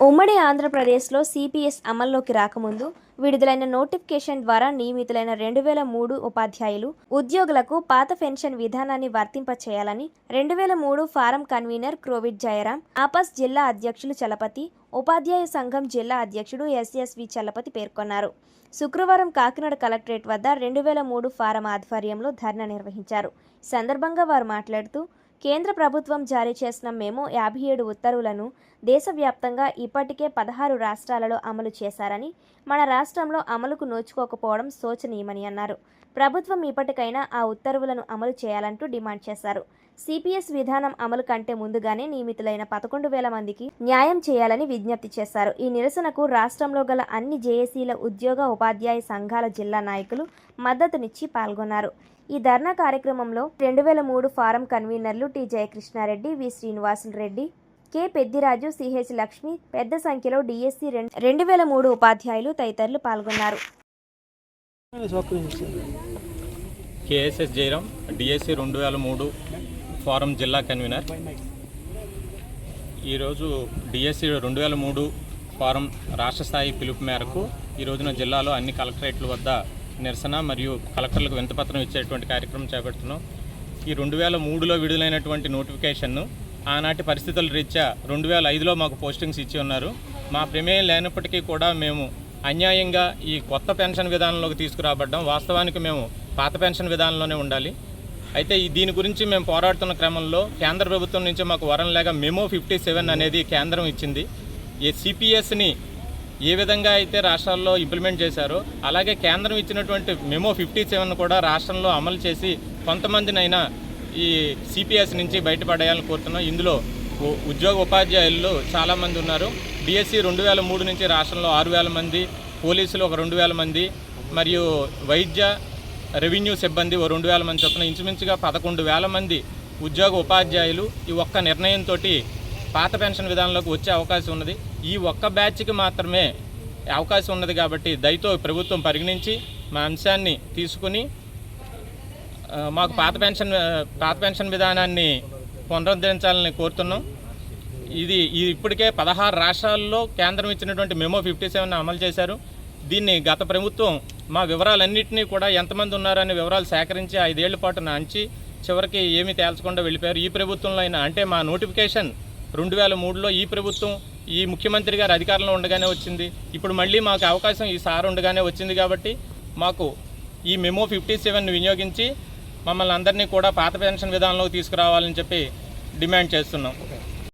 ఉమ్మడి ఆంధ్రప్రదేశ్లో సిపిఎస్ అమల్లోకి రాకముందు విడుదలైన నోటిఫికేషన్ ద్వారా నియమితులైన రెండు వేల మూడు ఉపాధ్యాయులు ఉద్యోగులకు పాత పెన్షన్ విధానాన్ని వర్తింపచేయాలని రెండు వేల మూడు ఫారం కన్వీనర్ క్రోవిడ్ జయరాం ఆపస్ జిల్లా అధ్యక్షులు చలపతి ఉపాధ్యాయ సంఘం జిల్లా అధ్యక్షుడు ఎస్ఎస్వి చలపతి పేర్కొన్నారు. శుక్రవారం కాకినాడ కలెక్టరేట్ వద్ద రెండు వేల మూడు ఫారం ఆధ్వర్యంలో ధర్నా నిర్వహించారు. సందర్భంగా వారు మాట్లాడుతూ కేంద్ర ప్రభుత్వం జారీ చేసిన మేము యాభై ఏడు ఉత్తర్వులను దేశవ్యాప్తంగా ఇప్పటికే పదహారు రాష్ట్రాలలో అమలు చేశారని మన రాష్ట్రంలో అమలుకు నోచుకోకపోవడం శోచనీయమని అన్నారు. ప్రభుత్వం ఇప్పటికైనా ఆ ఉత్తర్వులను అమలు చేయాలంటూ డిమాండ్ చేశారు. సిపిఎస్ విధానం అమలు కంటే ముందుగానే నియమితులైన పదకొండు వేల మందికి న్యాయం చేయాలని విజ్ఞప్తి చేశారు. ఈ నిరసనకు రాష్ట్రంలో గల అన్ని జేఏసీల ఉద్యోగ ఉపాధ్యాయ సంఘాల జిల్లా నాయకులు మద్దతునిచ్చి పాల్గొన్నారు. ఈ ధర్నా కార్యక్రమంలో రెండు వేల మూడు ఫారం కన్వీనర్లు టి జయకృష్ణారెడ్డి వి శ్రీనివాసులు రెడ్డి కె పెద్దిరాజు సిహెచ్ లక్ష్మి పెద్ద సంఖ్యలో డిఎస్సి రెండు వేల మూడు ఉపాధ్యాయులు తదితరులు పాల్గొన్నారు. కేఎస్ఎస్ జయరాం డిఎస్సి రెండు వేల మూడు ఫారం జిల్లా కన్వీనర్. ఈరోజు డిఎస్సి రెండు వేల మూడు ఫారం రాష్ట్ర స్థాయి పిలుపు మేరకు ఈ రోజున జిల్లాలో అన్ని కలెక్టరేట్ల వద్ద నిరసన మరియు కలెక్టర్లకు వింతపత్రం ఇచ్చేటువంటి కార్యక్రమం చేపడుతున్నాం. ఈ రెండు వేల మూడులో విడుదలైనటువంటి నోటిఫికేషన్ను ఆనాటి పరిస్థితుల రీత్యా రెండు వేల ఐదులో మాకు పోస్టింగ్స్ ఇచ్చి ఉన్నారు. మా ప్రమేయం లేనప్పటికీ కూడా మేము అన్యాయంగా ఈ కొత్త పెన్షన్ విధానంలోకి తీసుకురాబడ్డాం. వాస్తవానికి మేము పాత పెన్షన్ విధానంలోనే ఉండాలి. అయితే దీని గురించి మేము పోరాడుతున్న క్రమంలో కేంద్ర ప్రభుత్వం నుంచి మాకు వరం లేక మెమో ఫిఫ్టీ సెవెన్ అనేది కేంద్రం ఇచ్చింది. ఈ సిపిఎస్ని ఏ విధంగా అయితే రాష్ట్రాల్లో ఇంప్లిమెంట్ చేశారో అలాగే కేంద్రం ఇచ్చినటువంటి మెమో ఫిఫ్టీ సెవెన్ కూడా రాష్ట్రంలో అమలు చేసి కొంతమందినైనా ఈ సిపిఎస్ నుంచి బయటపడేయాలని కోరుతున్నాం. ఇందులో ఉ- ఉద్యోగ ఉపాధ్యాయులు చాలామంది ఉన్నారు. డిఎస్సి రెండు వేల మూడు నుంచి రాష్ట్రంలో ఆరు వేల మంది పోలీసులు ఒక రెండు వేల మంది మరియు వైద్య రెవెన్యూ సిబ్బంది ఓ రెండు వేల మంది చొప్పున. ఇంచుమించుగా పదకొండు వేల మంది ఉద్యోగ ఉపాధ్యాయులు ఈ ఒక్క నిర్ణయంతో పాత పెన్షన్ విధానంలోకి వచ్చే అవకాశం ఉన్నది. ఈ ఒక్క బ్యాచ్కి మాత్రమే అవకాశం ఉన్నది కాబట్టి దయతో ప్రభుత్వం పరిగణించి మా అంశాన్ని తీసుకుని మాకు పాత పెన్షన్ పాత పెన్షన్ విధానాన్ని పునరుద్ధరించాలని కోరుతున్నాం. ఇది ఇది ఇప్పటికే పదహారు రాష్ట్రాల్లో కేంద్రం ఇచ్చినటువంటి మెమో ఫిఫ్టీ సెవెన్ అమలు చేశారు. దీన్ని గత ప్రభుత్వం మా వివరాలన్నింటినీ కూడా ఎంతమంది ఉన్నారనే వివరాలు సేకరించి ఐదేళ్ళ పాటు నాంచి చివరికి ఏమీ తేల్చకుండా వెళ్ళిపోయారు. ఈ ప్రభుత్వంలో అయినా అంటే మా నోటిఫికేషన్ రెండు వేల మూడులో ఈ ప్రభుత్వం ఈ ముఖ్యమంత్రి గారు అధికారంలో ఉండగానే వచ్చింది. ఇప్పుడు మళ్ళీ మాకు అవకాశం ఈ సార్ ఉండగానే వచ్చింది కాబట్టి మాకు ఈ మెమో ఫిఫ్టీ సెవెన్ వినియోగించి మమ్మల్ని అందరినీ కూడా పాత పెన్షన్ విధానంలోకి తీసుకురావాలని చెప్పి డిమాండ్ చేస్తున్నాం.